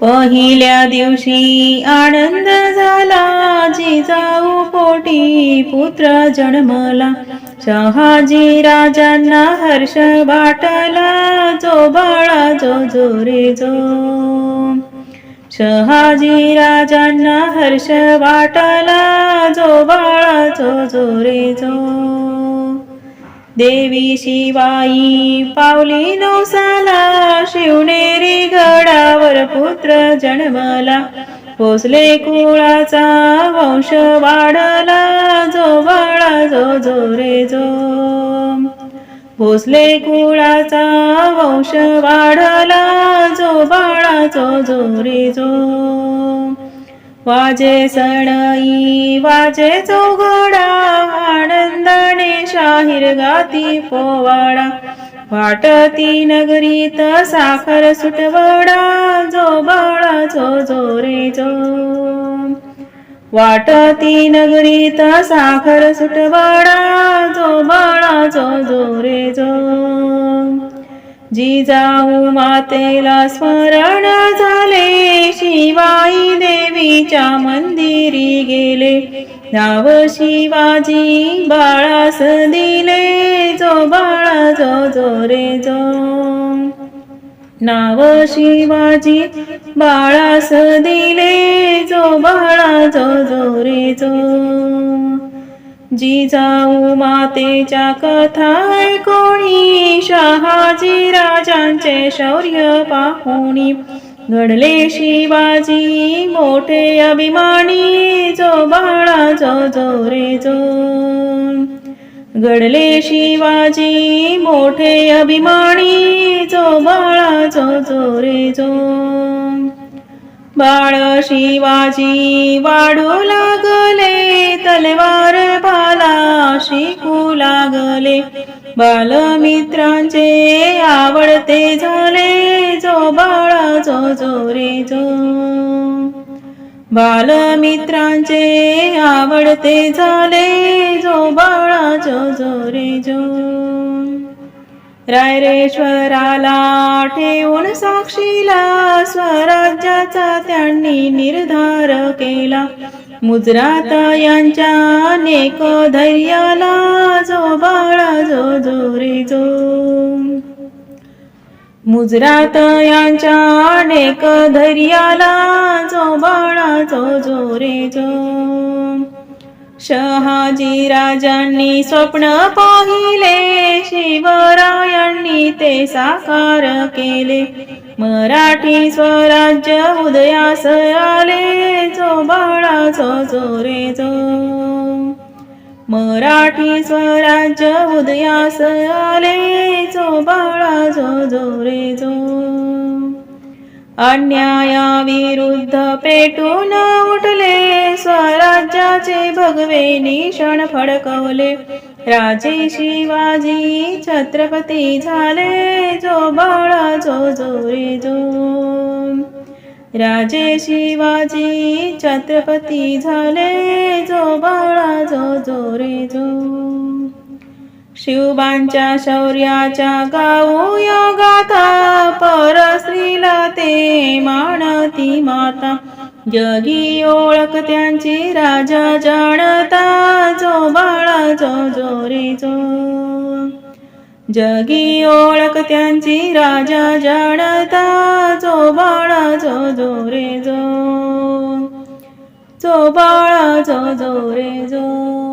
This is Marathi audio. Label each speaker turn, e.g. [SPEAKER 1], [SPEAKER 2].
[SPEAKER 1] पहिल्या दिवशी आनंद झाला. जिजाऊ पोटी पुत्र जन्मला. शहाजी राजांना हर्ष वाटला. जो बाळा जो जोरे जो. शहाजी राजांना हर्ष वाटला. जो बाळा जो जोरे जो. देवी शिवाई पावली नवसाला. शिवनेरी पुत्र जन्मला. भोसले कुळाचा वंश वाढला जो बाळा जो जो रे जो. भोसले कुळाचा वंश वाढला जो बाळा जो जो रे जो. वाजे सणई वाजे चौघडा आनंदाने शाहीर गाती पोवाडा. वाटती नगरीत साखर सुटवडा जो बाळाचो जो रे जो वाटती नगरीत साखर सुटवडा जो बाळाचो जो जो रे जो जिजाऊ मातेला स्मरण झाले. शिवाई देवीच्या मंदिरी गेले. नाव शिवाजी बाळास दिले. जो बाळा जो जो रे जो. नाव शिवाजी बाळास दिले. जो बाळा जो जो रे जो. जिजाऊ मातेच्या कथा कोणी? शहाजी राजांचे शौर्य पाहुणी. घडले शिवाजी मोठे अभिमानी. जो बाळा जो जो रे जो. घडले शिवाजी मोठे अभिमानी. जो बाळा जो जो रे जो. बाळ शिवाजी वाढू लागले तलवार भाला शिकू लागले. बालमित्रांचे आवडते झाले जो बाळा जो जो रे जो. बालमित्रांचे आवडते झाले जो बाळा जो जो रे जो. रायरेश्वराला ठेवून साक्षीला स्वराज्याचा त्यांनी निर्धार केला. मुजरात यांच्या नेक धैर्याला जो बाळा जो जो रे जो मुजरात यांच्या अनेक धैर्याला जो बाळा जो जो रे जो शहाजी राजांनी स्वप्न पाहिले शिवरायांनी ते साकार केले. मराठी स्वराज्य उदयास आले जो बाळाचो जोरे जो मराठी स्वराज्य उदयास आले जो बाळा जो जो जो अन्यायाविरुद्ध पेटून उठले. स्वराज्याचे भगवे निषण फडकवले. राजे शिवाजी छत्रपती झाले. जो बाळा जो जोरे जो राजे शिवाजी छत्रपती झाले. जो बाळा जो जोरे जो शिवबांच्या शौर्याच्या गाऊ योगाता परस्त्रीला ते मानती माता. जगी ओळख त्यांची राजा जाणता जो बाळा जो जोरी जो जगी ओळख त्यांची राजा जाणता जो बाळा जो जो रे जो जो बाळा जो जो जो